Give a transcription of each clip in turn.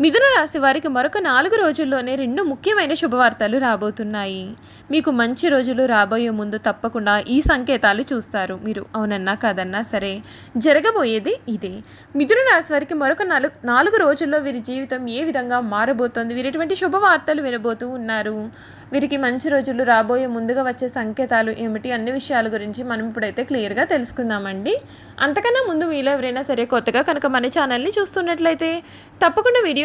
మిథున రాశి వారికి మరొక నాలుగు రోజుల్లోనే రెండు ముఖ్యమైన శుభవార్తలు రాబోతున్నాయి. మీకు మంచి రోజులు రాబోయే ముందు తప్పకుండా ఈ సంకేతాలు చూస్తారు. మీరు అవునన్నా కాదన్నా సరే జరగబోయేది ఇదే. మిథున రాశి వారికి మరొక నాలుగు నాలుగు రోజుల్లో వీరి జీవితం ఏ విధంగా మారబోతోంది? వీరు ఎటువంటి శుభవార్తలు వినబోతూ ఉన్నారు? వీరికి మంచి రోజులు రాబోయే ముందుగా వచ్చే సంకేతాలు ఏమిటి? అన్ని విషయాల గురించి మనం ఇప్పుడైతే క్లియర్గా తెలుసుకుందామండి. అంతకన్నా ముందు మీలో ఎవరైనా సరే కొత్తగా కనుక మన ఛానల్ని చూస్తున్నట్లయితే తప్పకుండా వీడియో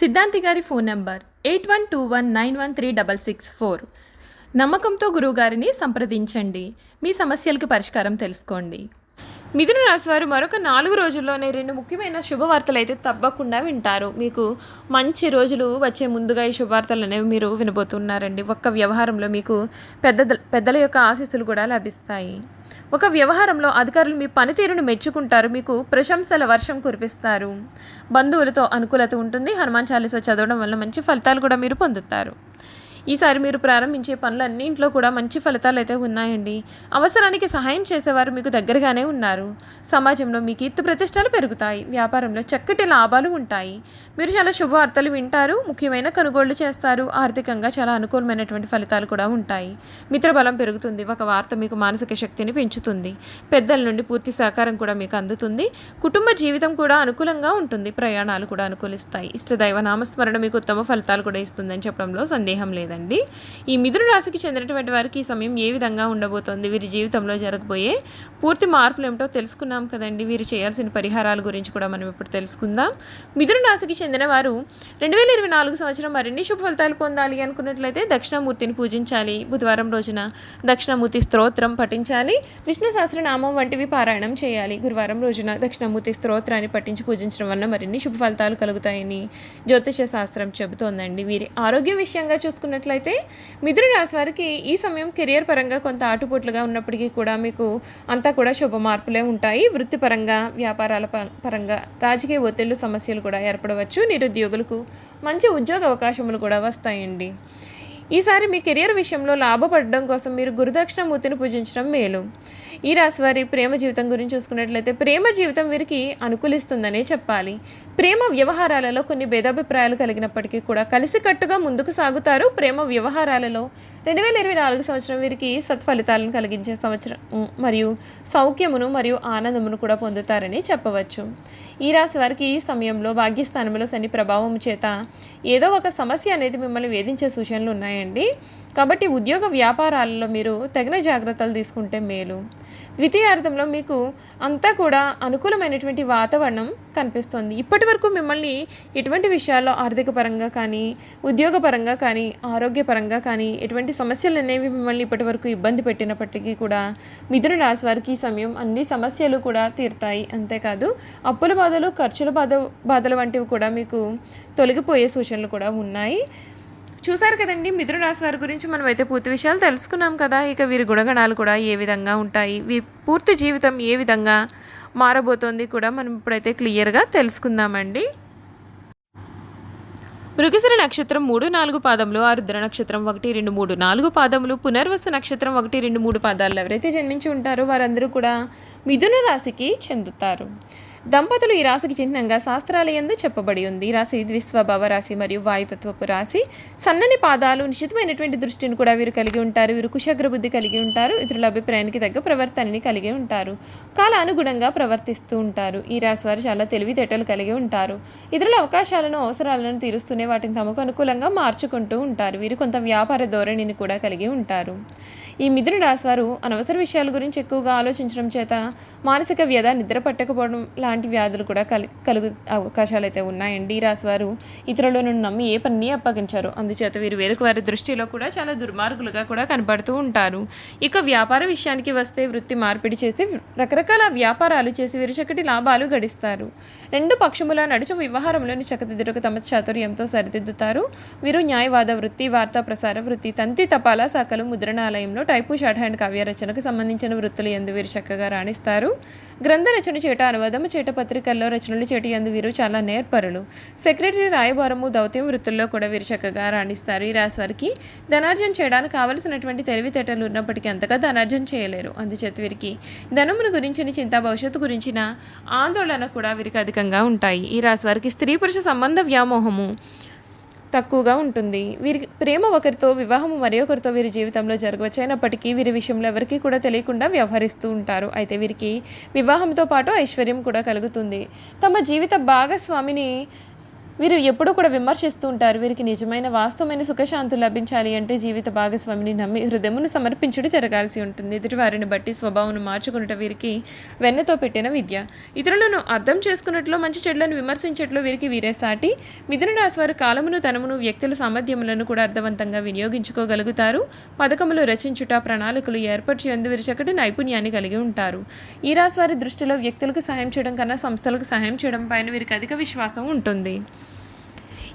సిద్ధాంతి గారి phone number eight one two one nine one three double six four. నమ్మకంతో గురువుగారిని సంప్రదించండి. మీ సమస్యలకు పరిష్కారం తెలుసుకోండి. మిథున రాశి వారు మరొక నాలుగు రోజుల్లోనే రెండు ముఖ్యమైన శుభవార్తలు అయితే తప్పకుండా వింటారు. మీకు మంచి రోజులు వచ్చే ముందుగా ఈ శుభవార్తలు అనేవి మీరు వినబోతున్నారండి. ఒక్క వ్యవహారంలో మీకు పెద్ద పెద్దల యొక్క ఆశీస్సులు కూడా లభిస్తాయి. ఒక వ్యవహారంలో అధికారులు మీ పనితీరును మెచ్చుకుంటారు. మీకు ప్రశంసల వర్షం కురిపిస్తారు. బంధువులతో అనుకూలత ఉంటుంది. హనుమాన్ చాలీసా చదవడం వల్ల మంచి ఫలితాలు కూడా మీరు పొందుతారు. ఈసారి మీరు ప్రారంభించే పనులన్నింటిలో కూడా మంచి ఫలితాలు అయితే ఉన్నాయండి. అవసరానికి సహాయం చేసేవారు మీకు దగ్గరగానే ఉన్నారు. సమాజంలో మీ కీర్తి ప్రతిష్టలు పెరుగుతాయి. వ్యాపారంలో చక్కటి లాభాలు ఉంటాయి. మీరు చాలా శుభవార్తలు వింటారు ముఖ్యమైన కొనుగోళ్ళు చేస్తారు. ఆర్థికంగా చాలా అనుకూలమైనటువంటి ఫలితాలు కూడా ఉంటాయి. మిత్రబలం పెరుగుతుంది. ఒక వార్త మీకు మానసిక శక్తిని పెంచుతుంది. పెద్దల నుండి పూర్తి సహకారం కూడా మీకు అందుతుంది. కుటుంబ జీవితం కూడా అనుకూలంగా ఉంటుంది. ప్రయాణాలు కూడా అనుకూలిస్తాయి. ఇష్టదైవ నామస్మరణ మీకు ఉత్తమ ఫలితాలు కూడా ఇస్తుందని చెప్పడంలో సందేహం లేదండి. ఈ మిథున రాశికి చెందినటువంటి వారికి ఈ సమయం ఏ విధంగా ఉండబోతోంది? వీరి జీవితంలో జరగబోయే పూర్తి మార్పులు ఏమిటో తెలుసుకున్నాం కదండి. వీరు చేయాల్సిన పరిహారాల గురించి కూడా మనం ఇప్పుడు తెలుసుకుందాం. మిథున రాశికి చెందిన వారు రెండు వేల ఇరవై నాలుగు సంవత్సరం మరిన్ని శుభ ఫలితాలు పొందాలి అనుకున్నట్లయితే దక్షిణామూర్తిని పూజించాలి. బుధవారం రోజున దక్షిణామూర్తి స్తోత్రం పఠించాలి. విష్ణు సహస్రనామం వంటివి పారాయణం చేయాలి. గురువారం రోజున దక్షిణామూర్తి స్తోత్రాన్ని పఠించి పూజించడం వలన మరిన్ని శుభ ఫలితాలు కలుగుతాయని జ్యోతిష శాస్త్రం చెబుతోందండి. వీరి ఆరోగ్యం విషయంగా చూసుకున్నట్లయితే మిథున రాశి వారికి ఈ సమయం కెరియర్ పరంగా కొంత ఆటుపోట్లుగా ఉన్నప్పటికీ కూడా మీకు అంతా కూడా శుభ మార్పులే ఉంటాయి. వృత్తిపరంగా వ్యాపారాల పరంగా రాజకీయ ఒత్తిళ్ళు సమస్యలు కూడా ఏర్పడవచ్చు. నిరుద్యోగులకు మంచి ఉద్యోగ అవకాశములు కూడా వస్తాయండి. ఈసారి మీ కెరియర్ విషయంలో లాభపడడం కోసం మీరు గురుదక్షిణమూర్తిని పూజించడం మేలు. ఈ రాశి వారి ప్రేమ జీవితం గురించి చూసుకున్నట్లయితే ప్రేమ జీవితం వీరికి అనుకూలిస్తుందనే చెప్పాలి. ప్రేమ వ్యవహారాలలో కొన్ని భేదాభిప్రాయాలు కలిగినప్పటికీ కూడా కలిసికట్టుగా ముందుకు సాగుతారు. ప్రేమ వ్యవహారాలలో రెండు వేల ఇరవై నాలుగు సంవత్సరం వీరికి సత్ఫలితాలను కలిగించే సంవత్సరం మరియు సౌఖ్యమును మరియు ఆనందమును కూడా పొందుతారని చెప్పవచ్చు. ఈ రాశి వారికి ఈ సమయంలో భాగ్యస్థానంలో శని ప్రభావం చేత ఏదో ఒక సమస్య అనేది మిమ్మల్ని వేధించే సూచనలు ఉన్నాయండి. కాబట్టి ఉద్యోగ వ్యాపారాలలో మీరు తగిన జాగ్రత్తలు తీసుకుంటే మేలు. ద్వితీయార్థంలో మీకు అంతా కూడా అనుకూలమైనటువంటి వాతావరణం కనిపిస్తుంది. ఇప్పటి వరకు మిమ్మల్ని ఎటువంటి విషయాల్లో ఆర్థిక పరంగా కానీ ఉద్యోగపరంగా కానీ ఆరోగ్యపరంగా కానీ ఎటువంటి సమస్యలు అనేవి మిమ్మల్ని ఇప్పటి వరకు ఇబ్బంది పెట్టినప్పటికీ కూడా మిథున రాశి వారికి ఈ సమయం అన్ని సమస్యలు కూడా తీరుతాయి. అంతేకాదు అప్పుల బాధలు ఖర్చుల బాధ బాధలు వంటివి కూడా మీకు తొలగిపోయే సూచనలు కూడా ఉన్నాయి. చూసారు కదండి మిథున రాశి వారి గురించి మనం అయితే పూర్తి విషయాలు తెలుసుకున్నాం కదా. ఇక వీరి గుణగణాలు కూడా ఏ విధంగా ఉంటాయి వీ పూర్తి జీవితం ఏ విధంగా మారబోతోంది కూడా మనం ఇప్పుడైతే క్లియర్గా తెలుసుకుందామండి. మృగశిర నక్షత్రం మూడు నాలుగు పాదములు ఆరుద్ర నక్షత్రం ఒకటి రెండు మూడు నాలుగు పాదములు పునర్వసు నక్షత్రం ఒకటి రెండు మూడు పాదాలు ఎవరైతే జన్మించి ఉంటారో వారందరూ కూడా మిథున రాశికి చెందుతారు. దంపతులు ఈ రాశికి చిహ్నంగా శాస్త్రాలయందు చెప్పబడి ఉంది. ఈ రాశి ద్విస్వభావ రాశి మరియు వాయుతత్వపు రాశి. సన్నని పాదాలు నిశ్చితమైనటువంటి దృష్టిని కూడా వీరు కలిగి ఉంటారు. వీరు కుశగ్ర బుద్ధి కలిగి ఉంటారు. ఇతరుల అభిప్రాయానికి తగ్గ ప్రవర్తనని కలిగి ఉంటారు. కాలానుగుణంగా ప్రవర్తిస్తూ ఉంటారు. ఈ రాశి వారు చాలా తెలివితేటలు కలిగి ఉంటారు. ఇతరుల అవకాశాలను అవసరాలను తీరుస్తూనే వాటిని తమకు అనుకూలంగా మార్చుకుంటూ ఉంటారు. వీరు కొంత వ్యాపార ధోరణిని కూడా కలిగి ఉంటారు. ఈ మిథున రాశివారు అనవసర విషయాల గురించి ఎక్కువగా ఆలోచించడం చేత మానసిక వ్యధ నిద్ర పట్టకపోవడం లాంటి వ్యాధులు కూడా కలి కలుగు అవకాశాలు అయితే ఉన్నాయండి. ఈ రాశివారు ఇతరులను నమ్మి ఏ పని అప్పగించారు అందుచేత వీరు వేరుకు వారి దృష్టిలో కూడా చాలా దుర్మార్గులుగా కూడా కనపడుతూ ఉంటారు. ఇక వ్యాపార విషయానికి వస్తే వృత్తి మార్పిడి చేసి రకరకాల వ్యాపారాలు చేసి వీరు చక్కటి లాభాలు గడిస్తారు. రెండు పక్షముల నడుచు వ్యవహారంలోని చక్కదిద్దుటకు తమ చాతుర్యంతో సరిదిద్దుతారు. వీరు న్యాయవాద వృత్తి వార్తా ప్రసార వృత్తి తంతి తపాలా శాఖలు ముద్రణాలయంలో టైపు షార్ట్ హ్యాండ్ కావ్య రచనకు సంబంధించిన వృత్తులు ఎందు వీరు చక్కగా రాణిస్తారు. గ్రంథ రచన చేట అనువాదము చేట పత్రికల్లో రచనలు చేటి ఎందు వీరు చాలా నేర్పరులు. సెక్రటరీ రాయబారము దౌత్యం వృత్తుల్లో కూడా వీరు చక్కగా రాణిస్తారు. ఈ రాశి వారికి ధనార్జన చేయడానికి కావలసినటువంటి తెలివితేటలు ఉన్నప్పటికీ అంతగా ధనార్జన చేయలేరు. అందుచేత వీరికి ధనమును గురించిన చింత భవిష్యత్తు గురించిన ఆందోళన కూడా వీరికి అధికంగా ఉంటాయి. ఈ రాశి వారికి స్త్రీ పురుష సంబంధ వ్యామోహము తక్కువగా ఉంటుంది. వీరి ప్రేమ ఒకరితో వివాహము మరొకరితో వీరి జీవితంలో జరగవచ్చు. అయినప్పటికీ వీరి విషయంలో ఎవరికీ కూడా తెలియకుండా వ్యవహరిస్తూ ఉంటారు. అయితే వీరికి వివాహంతో పాటు ఐశ్వర్యం కూడా కలుగుతుంది. తమ జీవిత భాగస్వామిని వీరు ఎప్పుడూ కూడా విమర్శిస్తూ ఉంటారు వీరికి నిజమైన వాస్తవమైన సుఖశాంతులు లభించాలి అంటే జీవిత భాగస్వామిని నమ్మి హృదయమును సమర్పించుడు జరగాల్సి ఉంటుంది. ఎదుటి వారిని బట్టి స్వభావం మార్చుకున్నట వీరికి వెన్నతో పెట్టిన విద్య. ఇతరులను అర్థం చేసుకున్నట్లు మంచి చెడులను విమర్శించట్లో వీరికి వీరే సాటి మిథున రాశి వారు కాలమును తనమును వ్యక్తుల సామర్థ్యములను కూడా అర్థవంతంగా వినియోగించుకోగలుగుతారు. పథకములు రచించుట ప్రణాళికలు ఏర్పరిచేందు వీరు చక్కటి నైపుణ్యాన్ని కలిగి ఉంటారు. ఈ రాశి వారి దృష్టిలో వ్యక్తులకు సహాయం చేయడం కన్నా సంస్థలకు సహాయం చేయడం పైన వీరికి అధిక విశ్వాసం ఉంటుంది.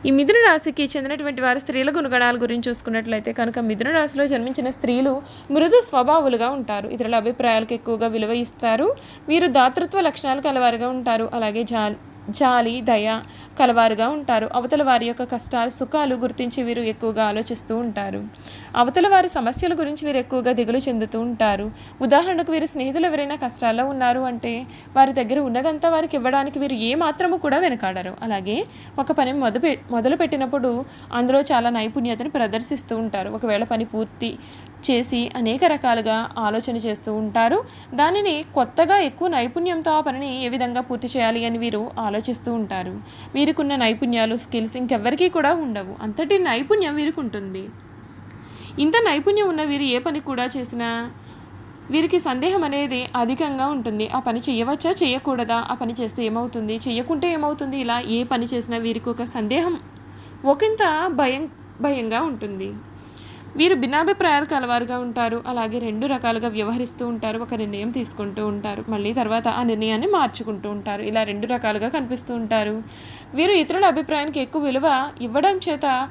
ఈ మిథున రాశికి చెందినటువంటి వారు స్త్రీల గుణగణాల గురించి చూసుకున్నట్లయితే కనుక మిథున రాశిలో జన్మించిన స్త్రీలు మృదు స్వభావులుగా ఉంటారు. ఇతరుల అభిప్రాయాలకు ఎక్కువగా విలువ ఇస్తారు. వీరు దాతృత్వ లక్షణాలు కలవారుగా ఉంటారు. అలాగే జా జాలి దయ కలవారుగా ఉంటారు. అవతల వారి యొక్క కష్టాలు సుఖాలు గుర్తించి వీరు ఎక్కువగా ఆలోచిస్తూ ఉంటారు. అవతల వారి సమస్యల గురించి వీరు ఎక్కువగా దిగులు చెందుతూ ఉంటారు. ఉదాహరణకు వీరి స్నేహితులు ఎవరైనా కష్టాల్లో ఉన్నారు అంటే వారి దగ్గర ఉన్నదంతా వారికి ఇవ్వడానికి వీరు ఏ మాత్రము కూడా వెనకాడరు. అలాగే ఒక పని మొదలు మొదలు పెట్టినప్పుడు అందులో చాలా నైపుణ్యతను ప్రదర్శిస్తూ ఉంటారు. ఒకవేళ పని పూర్తి చేసి అనేక రకాలుగా ఆలోచన చేస్తూ ఉంటారు. దానిని కొత్తగా ఎక్కువ నైపుణ్యంతో ఆ పనిని ఏ విధంగా పూర్తి చేయాలి అని వీరు ఆలోచిస్తూ ఉంటారు. వీరికున్న నైపుణ్యాలు స్కిల్స్ ఇంకెవ్వరికీ కూడా ఉండవు. అంతటి నైపుణ్యం వీరికి ఉంటుంది. ఇంత నైపుణ్యం ఉన్న వీరు ఏ పని కూడా చేసినా వీరికి సందేహం అనేది అధికంగా ఉంటుంది. ఆ పని చేయవచ్చా? చేయకూడదా? ఆ పని చేస్తే ఏమవుతుంది? చేయకుంటే ఏమవుతుంది? ఇలా ఏ పని చేసినా వీరికి ఒక సందేహం ఒకంత భయం భయంగా ఉంటుంది. వీరు భిన్నాభిప్రాయాలు కలవారుగా ఉంటారు. అలాగే రెండు రకాలుగా వ్యవహరిస్తూ ఉంటారు. ఒక నిర్ణయం తీసుకుంటూ ఉంటారు. మళ్ళీ తర్వాత ఆ నిర్ణయాన్ని మార్చుకుంటూ ఉంటారు. ఇలా రెండు రకాలుగా కనిపిస్తూ ఉంటారు. వీరు ఇతరుల అభిప్రాయానికి ఎక్కువ విలువ ఇవ్వడం చేత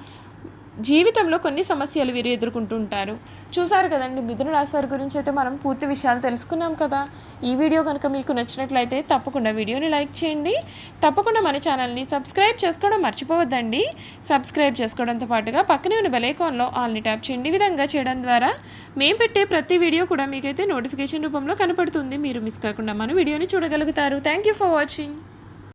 జీవితంలో కొన్ని సమస్యలు వీరు ఎదుర్కొంటుంటారు. చూసారు కదండి మిథున రాశి వారి గురించి అయితే మనం పూర్తి విషయాలు తెలుసుకున్నాం కదా. ఈ వీడియో కనుక మీకు నచ్చినట్లయితే తప్పకుండా వీడియోని లైక్ చేయండి. తప్పకుండా మన ఛానల్ని సబ్స్క్రైబ్ చేసుకోవడం మర్చిపోవద్దండి. సబ్స్క్రైబ్ చేసుకోవడంతో పాటుగా పక్కనే ఉన్న బెలైకాన్లో ఆల్ని ట్యాప్ చేయండి. ఈ విధంగా చేయడం ద్వారా మేము పెట్టే ప్రతి వీడియో కూడా మీకైతే నోటిఫికేషన్ రూపంలో కనపడుతుంది. మీరు మిస్ కాకుండా మన వీడియోని చూడగలుగుతారు. Thank you for watching